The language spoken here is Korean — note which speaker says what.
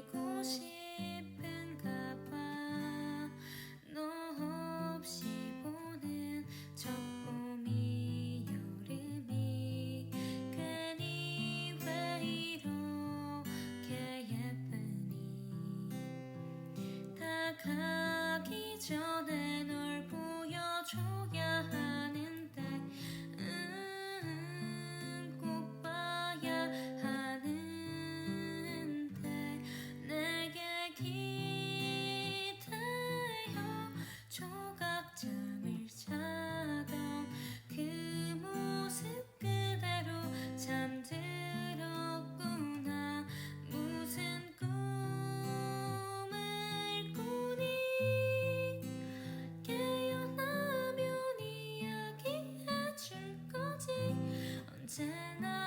Speaker 1: 쉬고 싶은가 봐. 잠을 자던 그 모습 그대로 잠들었구나. 무슨 꿈을 꾸니? 깨어나면 이야기해줄 거지. 언제나